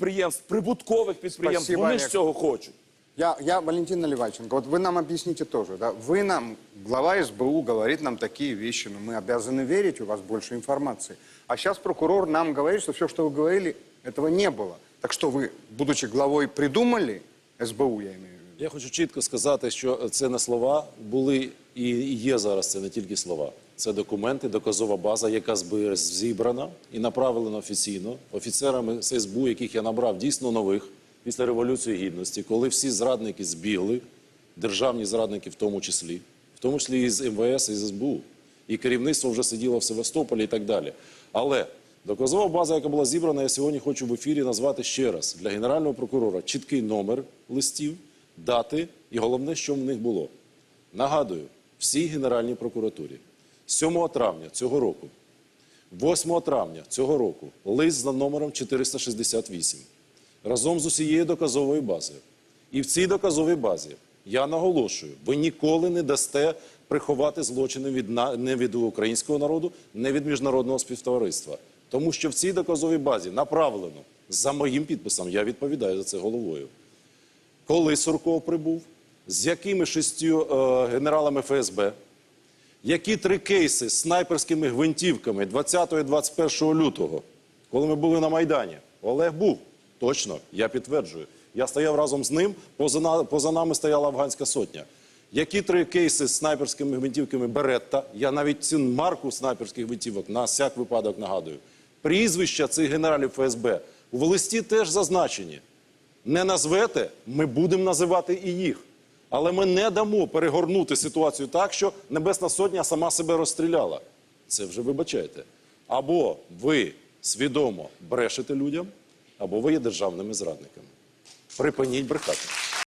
підприємств, прибуткових підприємств. Спасибо, Вони ж Олег. цього хочуть. Я, я Валентин Наливайченко, вот вы нам объясните тоже, да? Вы нам, глава СБУ говорит нам такие вещи, но мы обязаны верить, у вас больше информации. А сейчас прокурор нам говорит, что все, что вы говорили, этого не было. Так что вы, будучи главой, придумали, СБУ я имею в виду, Я хочу чітко сказати, що це не слова були і є зараз. Це не тільки слова. Це документи, доказова база, яка зібрана і направлена офіційно офіцерами СБУ, яких я набрав дійсно нових після революції гідності, коли всі зрадники збігли, державні зрадники в тому числі, в тому числі і з МВС, і з СБУ. І керівництво вже сиділо в Севастополі і так далі. Але доказова база, яка була зібрана, я сьогодні хочу в ефірі назвати ще раз для генерального прокурора чіткий номер листів, дати і головне, що в них було. Нагадую, всій Генеральній прокуратурі 7 травня цього року, 8 травня цього року лист за номером 468 разом з усією доказовою базою. І в цій доказовій базі я наголошую, ви ніколи не дасте приховати злочини від не від українського народу, не від міжнародного співтовариства. Тому що в цій доказовій базі направлено за моїм підписом, я відповідаю за це головою коли Сурков прибув, з якими шістю е, генералами ФСБ, які три кейси з снайперськими гвинтівками 20 і 21 лютого, коли ми були на Майдані. Олег був. Точно, я підтверджую. Я стояв разом з ним, поза, поза нами стояла афганська сотня. Які три кейси з снайперськими гвинтівками Беретта, я навіть цю марку снайперських гвинтівок на всяк випадок нагадую. Прізвища цих генералів ФСБ в листі теж зазначені не назвете, ми будемо називати і їх. Але ми не дамо перегорнути ситуацію так, що Небесна Сотня сама себе розстріляла. Це вже вибачайте. Або ви свідомо брешете людям, або ви є державними зрадниками. Припиніть брехати.